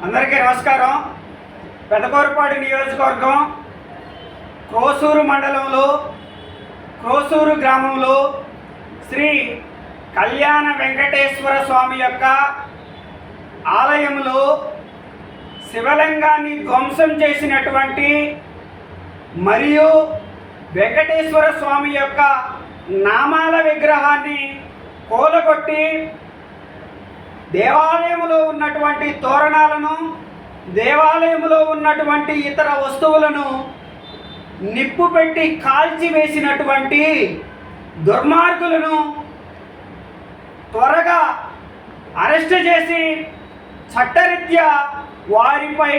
అందరికీ నమస్కారం. పెదకూరపాడు నియోజకవర్గం క్రోసూరు మండలంలో క్రోసూరు గ్రామంలో శ్రీ కళ్యాణ వెంకటేశ్వర స్వామి యొక్క ఆలయంలో శివలింగాన్ని ధ్వంసం చేసినటువంటి మరియు వెంకటేశ్వర స్వామి యొక్క నామాల విగ్రహాన్ని కూలగొట్టి దేవాలయంలో ఉన్నటువంటి తోరణాలను దేవాలయంలో ఉన్నటువంటి ఇతర వస్తువులను నిప్పు పెట్టి కాల్చివేసినటువంటి దుర్మార్గులను త్వరగా అరెస్ట్ చేసి చట్టరీత్యా వారిపై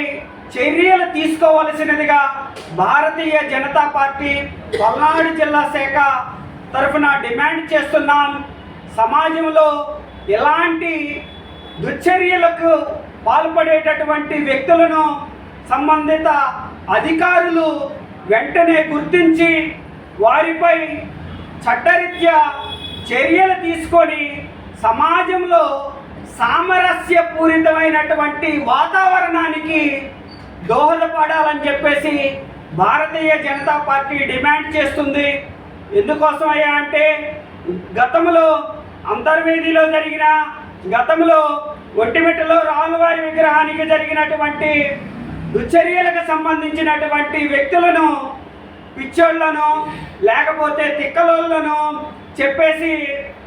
చర్యలు తీసుకోవలసినదిగా భారతీయ జనతా పార్టీ పల్నాడు జిల్లా శాఖ తరఫున డిమాండ్ చేస్తున్నాం. సమాజంలో ఎలాంటి దుశ్చర్యలకు పాల్పడేటటువంటి వ్యక్తులను సంబంధిత అధికారులు వెంటనే గుర్తించి వారిపై చట్టరీత్యా చర్యలు తీసుకొని సమాజంలో సామరస్యపూరితమైనటువంటి వాతావరణానికి దోహదపడాలని చెప్పేసి భారతీయ జనతా పార్టీ డిమాండ్ చేస్తుంది. ఎందుకోసమయ్యా అంటే గతంలో అంతర్వేదిలో జరిగిన గతంలో ఒట్టిమిట్టలో రాములవారి విగ్రహానికి జరిగినటువంటి దుశ్చర్యలకు సంబంధించినటువంటి వ్యక్తులను పిచ్చోళ్ళను లేకపోతే తిక్కలోళ్ళను చెప్పేసి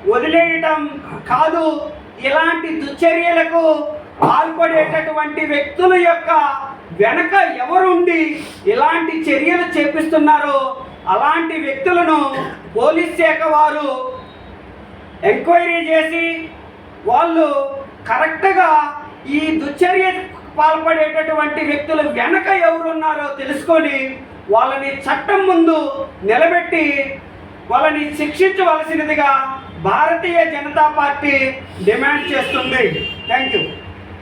వదిలేయటం కాదు. ఇలాంటి దుశ్చర్యలకు పాల్పడేటటువంటి వ్యక్తుల యొక్క వెనక ఎవరుండి ఇలాంటి చర్యలు చేపిస్తున్నారో అలాంటి వ్యక్తులను పోలీస్ శాఖ వారు ఎంక్వైరీ చేసి వాళ్ళు కరెక్ట్గా ఈ దుశ్చర్య పాల్పడేటటువంటి వ్యక్తులు వెనక ఎవరున్నారో తెలుసుకొని వాళ్ళని చట్టం ముందు నిలబెట్టి వాళ్ళని శిక్షించవలసినదిగా భారతీయ జనతా పార్టీ డిమాండ్ చేస్తుంది. Thank you